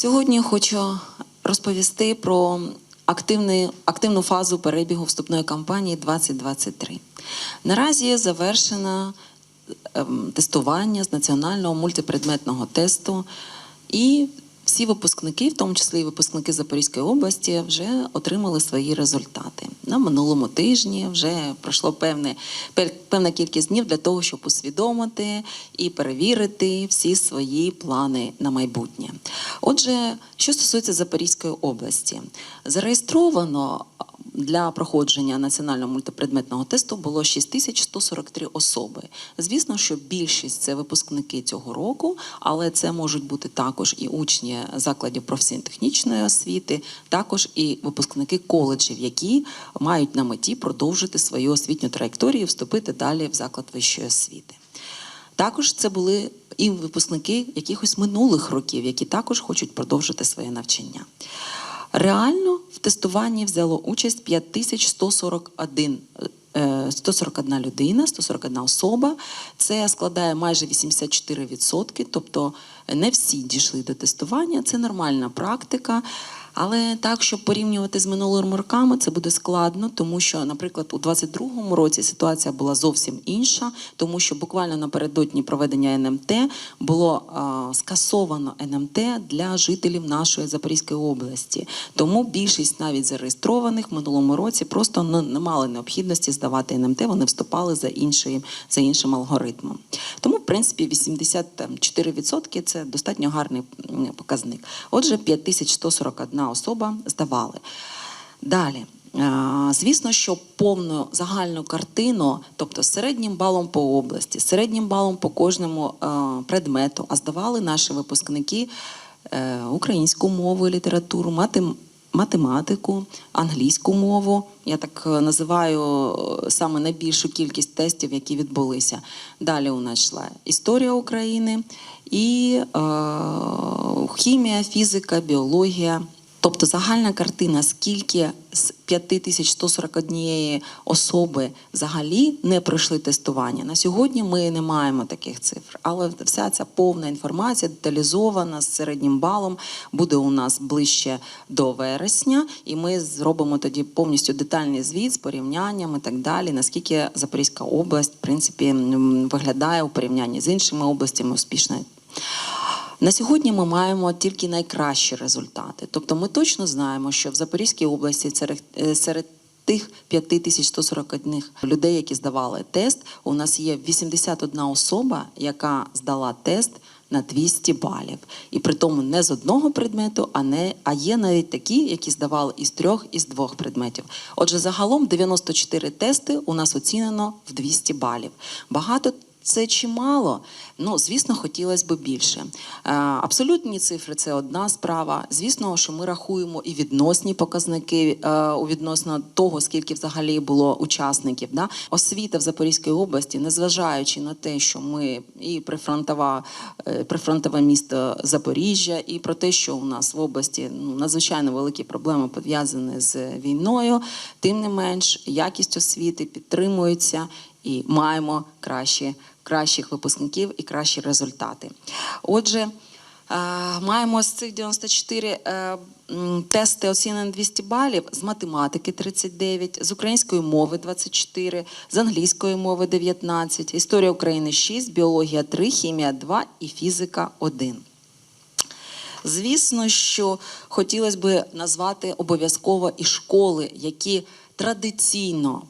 Сьогодні хочу розповісти про активний, активну фазу перебігу вступної кампанії 2023. Наразі завершено ем, тестування з національного мультипредметного тесту, і всі випускники, в тому числі і випускники Запорізької області, вже отримали свої результати. На минулому тижні вже пройшло певне, певна кількість днів для того, щоб усвідомити і перевірити всі свої плани на майбутнє. Отже, що стосується Запорізької області, зареєстровано для проходження національного мультипредметного тесту було 6143 особи. Звісно, що більшість це випускники цього року, але це можуть бути також і учні закладів професійно-технічної освіти, також і випускники коледжів, які мають на меті продовжити свою освітню траєкторію і вступити далі в заклад вищої освіти. Також це були і випускники якихось минулих років, які також хочуть продовжити своє навчання. Реально в тестуванні взяло участь 5141 е, 141 людина, 141 особа. Це складає майже 84%, тобто не всі дійшли до тестування. Це нормальна практика. Але так, щоб порівнювати з минулими роками, це буде складно, тому що, наприклад, у 2022 році ситуація була зовсім інша, тому що буквально напередодні проведення НМТ було а, скасовано НМТ для жителів нашої Запорізької області. Тому більшість навіть зареєстрованих в минулому році просто не, не мали необхідності здавати НМТ, вони вступали за іншим, за іншим алгоритмом. Тому, в принципі, 84% це достатньо гарний показник. Отже, 5141 особа здавали. Далі. Звісно, що повну загальну картину, тобто середнім балом по області, середнім балом по кожному е, предмету, а здавали наші випускники е, українську мову літературу, матем- математику, англійську мову. Я так е, називаю е, саме найбільшу кількість тестів, які відбулися. Далі у нас йшла історія України і е, хімія, фізика, біологія. Тобто загальна картина, скільки з 5141 особи взагалі не пройшли тестування. На сьогодні ми не маємо таких цифр, але вся ця повна інформація деталізована з середнім балом буде у нас ближче до вересня, і ми зробимо тоді повністю детальний звіт з порівнянням і так далі. Наскільки Запорізька область, в принципі, виглядає у порівнянні з іншими областями успішно. На сьогодні ми маємо тільки найкращі результати. Тобто ми точно знаємо, що в Запорізькій області серед, е, тих 5141 людей, які здавали тест, у нас є 81 особа, яка здала тест на 200 балів. І при тому не з одного предмету, а не а є навіть такі, які здавали із трьох із двох предметів. Отже, загалом 94 тести у нас оцінено в 200 балів. Багато це чимало. Ну, звісно, хотілося б більше. Е, Абсолютні цифри це одна справа. Звісно, що ми рахуємо і відносні показники е, у відносно того, скільки взагалі було учасників. Да? Освіта в Запорізькій області, незважаючи на те, що ми і прифронтова, е, прифронтове місто Запоріжжя, і про те, що у нас в області ну, надзвичайно великі проблеми пов'язані з війною, тим не менш, якість освіти підтримується і маємо кращі, кращих випускників і кращі результати. Отже, е, маємо з цих 94 е, тести оцінені 200 балів, з математики 39, з української мови 24, з англійської мови 19, історія України 6, біологія 3, хімія 2 і фізика 1. Звісно, що хотілося б назвати обов'язково і школи, які традиційно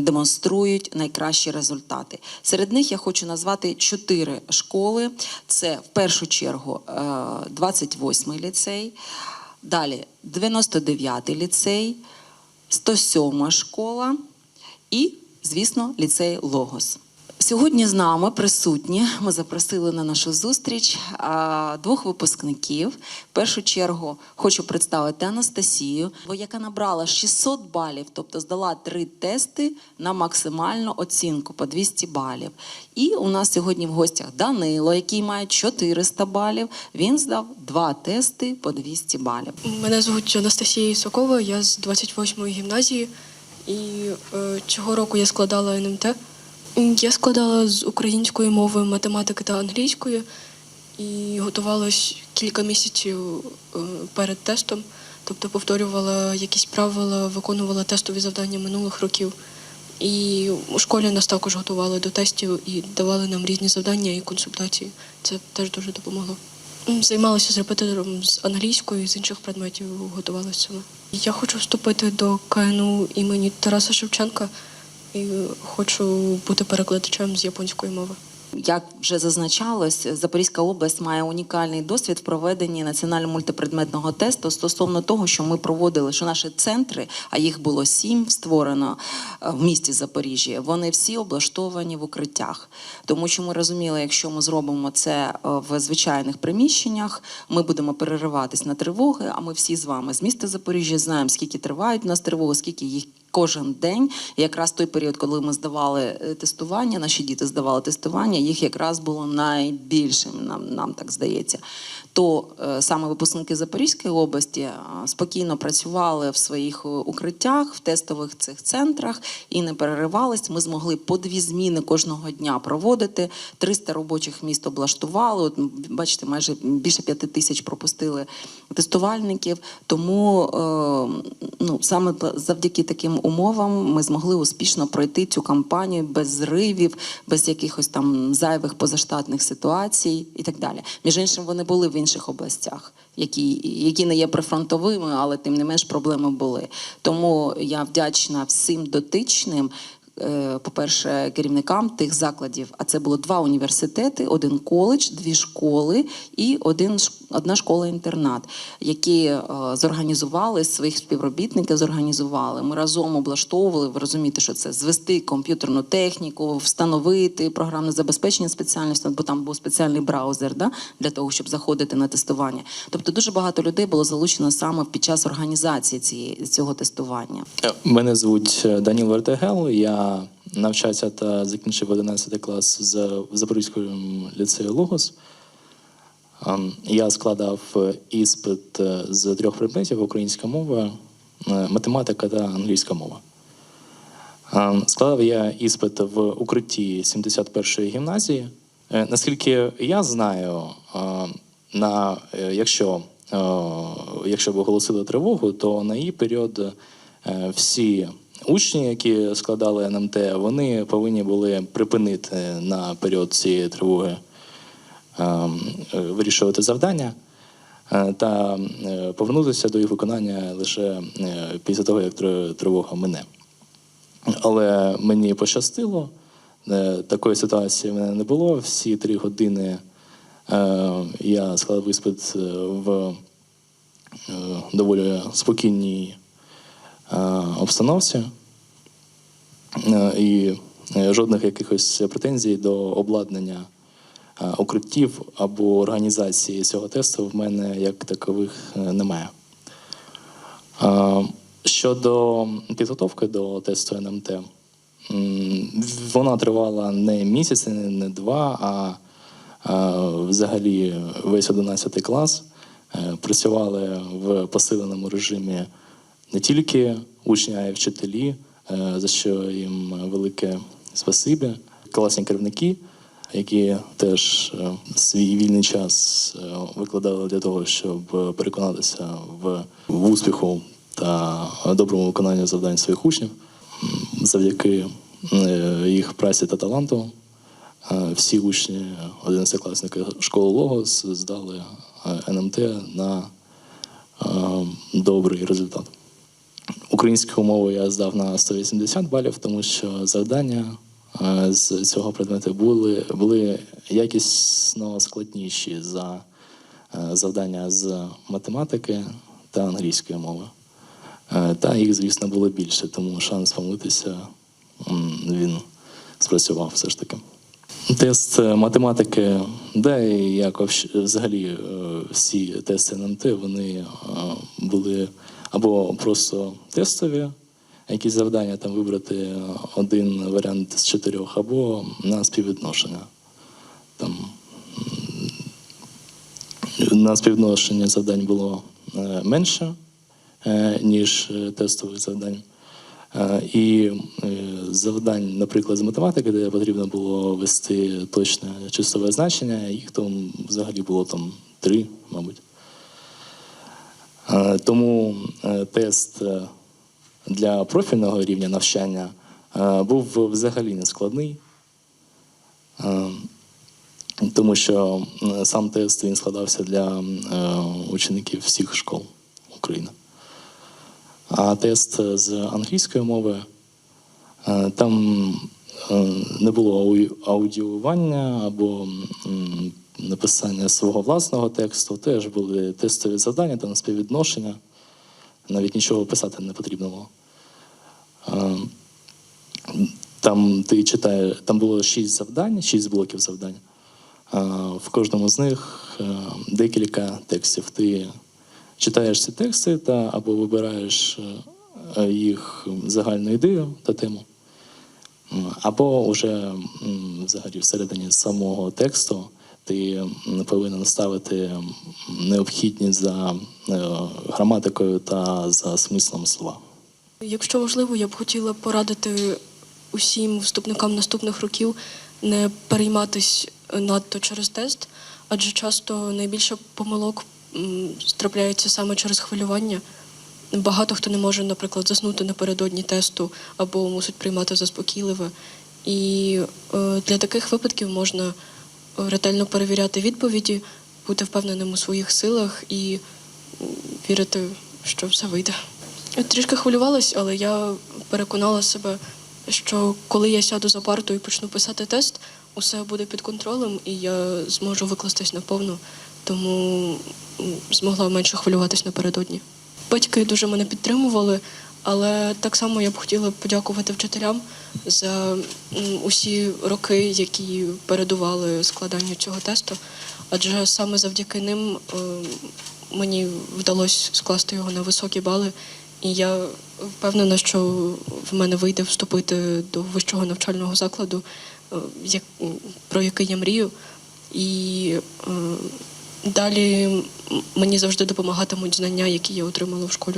демонструють найкращі результати. Серед них я хочу назвати чотири школи. Це в першу чергу е, 28-й ліцей, далі 99-й ліцей, 107-ма школа і, звісно, ліцей Логос. Сьогодні з нами присутні. Ми запросили на нашу зустріч двох випускників. В першу чергу хочу представити Анастасію, яка набрала 600 балів, тобто здала три тести на максимальну оцінку по 200 балів. І у нас сьогодні в гостях Данило, який має 400 балів. Він здав два тести по 200 балів. Мене звуть Анастасія Сокова, я з 28-ї гімназії, і е, цього року я складала НМТ. Я складала з української мови, математики та англійської і готувалась кілька місяців е, перед тестом, тобто повторювала якісь правила, виконувала тестові завдання минулих років. І у школі нас також готували до тестів і давали нам різні завдання і консультації. Це теж дуже допомогло. Займалася з репетитором з англійської, з інших предметів готувалася. Я хочу вступити до КНУ імені Тараса Шевченка і хочу бути перекладачем з японської мови. Як вже зазначалось, Запорізька область має унікальний досвід в проведенні національного мультипредметного тесту стосовно того, що ми проводили, що наші центри, а їх було сім створено е, в місті Запоріжжя, вони всі облаштовані в укриттях. Тому що ми розуміли, якщо ми зробимо це е, в звичайних приміщеннях, ми будемо перериватись на тривоги. А ми всі з вами з міста Запоріжжя знаємо, скільки тривають у нас тривоги, скільки їх кожен день. Якраз той період, коли ми здавали е, тестування, наші діти здавали тестування, їх якраз було найбільшим, нам, нам так здається. То е, саме випускники Запорізької області спокійно працювали в своїх е, укриттях, в тестових цих центрах і не переривались. Ми змогли по дві зміни кожного дня проводити. 300 робочих міст облаштували. От, бачите, майже більше п'яти тисяч пропустили тестувальників. Тому ну, саме завдяки таким умовам ми змогли успішно пройти цю кампанію без зривів, без якихось там зайвих позаштатних ситуацій і так далі. Між іншим, вони були в інших областях, які, які не є прифронтовими, але тим не менш проблеми були. Тому я вдячна всім дотичним. Е, По-перше, керівникам тих закладів, а це було два університети, один коледж, дві школи і один одна школа-інтернат, які е, зорганізували своїх співробітників. Зорганізували. Ми разом облаштовували. Ви розумієте, що це звести комп'ютерну техніку, встановити програмне забезпечення спеціальності, бо там був спеціальний браузер да, для того, щоб заходити на тестування. Тобто дуже багато людей було залучено саме під час організації цієї цього тестування. Мене звуть е, Даніл Вертегел. Я навчався та закінчив 11 клас з в Запорізькому ліцею Логос. Ем, Я складав е, іспит е, з трьох предметів: українська мова, е, математика та англійська мова. Ем, Складав я іспит в укритті 71-ї гімназії. Наскільки я знаю, е, на, якщо, якщо б оголосили тривогу, то на її період всі учні, які складали НМТ, вони повинні були припинити на період цієї тривоги ем, е, вирішувати завдання е, та е, повернутися до їх виконання лише після того, як тривога мине. Але мені пощастило, такої ситуації в мене не було. Всі три години я склав іспит в доволі спокійній обстановці. Е, І е, жодних якихось претензій до обладнання е, укриттів або організації цього тесту в мене як такових е, немає. Е, Щодо підготовки до тесту НМТ, вона тривала не місяць, не два, а е, взагалі весь 11 клас. Е, Працювали в посиленому режимі не тільки учні, а й вчителі, е, за що їм велике спасибі. Класні керівники, які теж е, свій вільний час е, викладали для того, щоб переконатися в, в успіху та доброму виконанні завдань своїх учнів. Завдяки їх праці та таланту всі учні 11-класники школи Логос здали НМТ на добрий результат. Українську мову я здав на 180 балів, тому що завдання е, з цього предмету були, були якісно складніші за е, завдання з математики та англійської мови. Е, Та їх, звісно, було більше, тому шанс помилитися він спрацював все ж таки. Тест математики, де і як взагалі всі тести НМТ, вони були або просто тестові, якісь завдання там вибрати е, один варіант з чотирьох, або на співвідношення. Там на співвідношення завдань було е, менше, е, ніж тестових завдань. І завдань, наприклад, з математики, де потрібно було ввести точне числове значення, їх там взагалі було там три, мабуть. Е, Тому е, тест е, для профільного рівня навчання був взагалі не складний, Е, тому що сам тест він складався для учеників всіх школ України. А тест з англійської мови там не було аудіювання або написання свого власного тексту, теж були тестові завдання, там співвідношення. Навіть нічого писати не потрібно було. Там ти читаєш, там було шість завдань, шість блоків завдань. В кожному з них декілька текстів. Ти читаєш ці тексти та або вибираєш їх загальну ідею та тему, або вже взагалі всередині самого тексту ти повинен ставити необхідні за е, граматикою та за смислом слова. Якщо можливо, я б хотіла порадити усім вступникам наступних років не перейматись надто через тест, адже часто найбільше помилок трапляється саме через хвилювання. Багато хто не може, наприклад, заснути напередодні тесту або мусить приймати заспокійливе. І е, для таких випадків можна ретельно перевіряти відповіді, бути впевненим у своїх силах і вірити, що все вийде. Трішки хвилювалась, але я переконала себе, що коли я сяду за парту і почну писати тест, усе буде під контролем, і я зможу викластись наповну, тому змогла менше хвилюватись напередодні. Батьки дуже мене підтримували, але так само я б хотіла подякувати вчителям за усі роки, які передували складанню цього тесту. Адже саме завдяки ним е, мені вдалося скласти його на високі бали, і я впевнена, що в мене вийде вступити до вищого навчального закладу, е, про який я мрію. І е, далі мені завжди допомагатимуть знання, які я отримала в школі.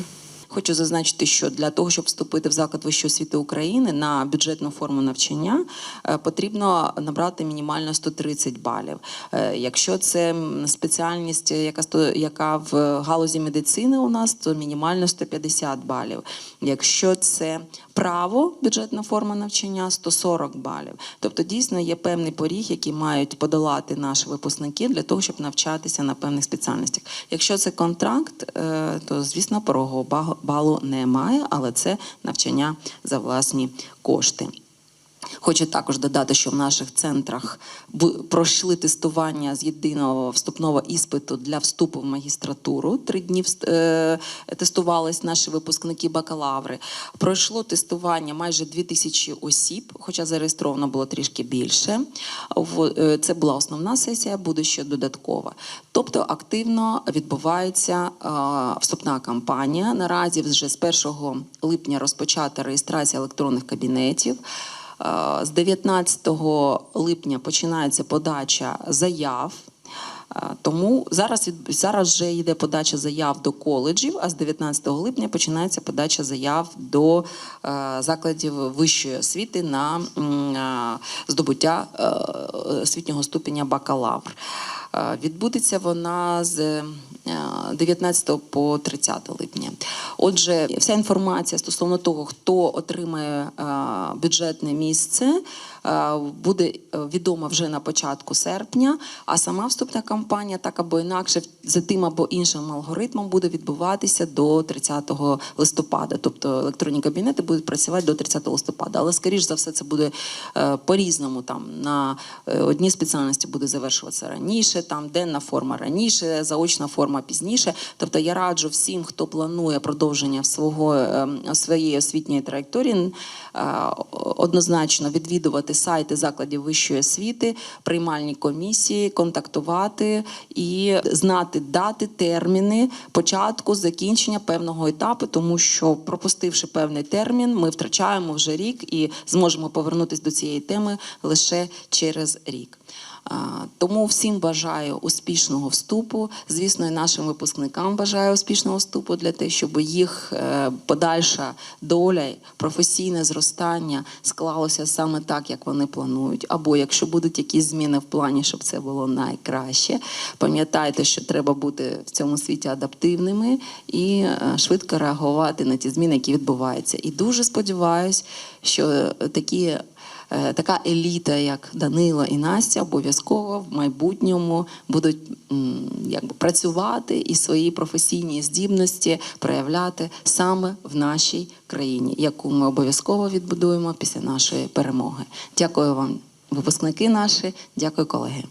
Хочу зазначити, що для того, щоб вступити в заклад вищої освіти України на бюджетну форму навчання, е, потрібно набрати мінімально 130 балів. Е, Якщо це спеціальність, яка яка в галузі медицини у нас, то мінімально 150 балів. Якщо це право, бюджетна форма навчання 140 балів. Тобто, дійсно є певний поріг, який мають подолати наші випускники для того, щоб навчатися на певних спеціальностях. Якщо це контракт, е, то звісно порогового ба- балу немає, але це навчання за власні кошти. Хочу також додати, що в наших центрах пройшли тестування з єдиного вступного іспиту для вступу в магістратуру. Три дні е, тестувались наші випускники бакалаври. Пройшло тестування майже 2000 осіб, хоча зареєстровано було трішки більше. Е, Це була основна сесія, буде ще додаткова. Тобто активно відбувається вступна кампанія. Наразі вже з 1 липня розпочата реєстрація електронних кабінетів. Е, З 19 липня починається подача заяв. Е, Тому зараз зараз вже йде подача заяв до коледжів, а з 19 липня починається подача заяв до е, закладів вищої освіти на здобуття е, освітнього ступеня бакалавр. Е, Відбудеться вона з е, 19 по 30 липня. Отже, вся інформація стосовно того, хто отримає е, бюджетне місце, е, буде е, відома вже на початку серпня. А сама вступна кампанія, так або інакше, за тим або іншим алгоритмом, буде відбуватися до 30 листопада. Тобто електронні кабінети будуть працювати до 30 листопада. Але скоріш за все, це буде е, по-різному. Там на е, одні спеціальності буде завершуватися раніше, там денна форма раніше, заочна форма пізніше. Тобто я раджу всім, хто планує продовження свого е, своєї освітньої траєкторії, е, однозначно відвідувати сайти закладів вищої освіти, приймальні комісії, контактувати і знати дати, терміни початку, закінчення певного етапу, тому що пропустивши певний термін, ми втрачаємо вже рік і зможемо повернутися до цієї теми лише через рік. Тому всім бажаю успішного вступу. Звісно, і нашим випускникам бажаю успішного вступу для того, щоб їх е, подальша доля, професійне зростання склалося саме так, як вони планують. Або якщо будуть якісь зміни в плані, щоб це було найкраще. Пам'ятайте, що треба бути в цьому світі адаптивними і е, швидко реагувати на ті зміни, які відбуваються. І дуже сподіваюся, що такі. Е, Така еліта, як Данило і Настя, обов'язково в майбутньому будуть якби, працювати і свої професійні здібності проявляти саме в нашій країні, яку ми обов'язково відбудуємо після нашої перемоги. Дякую вам, випускники наші, дякую, колеги.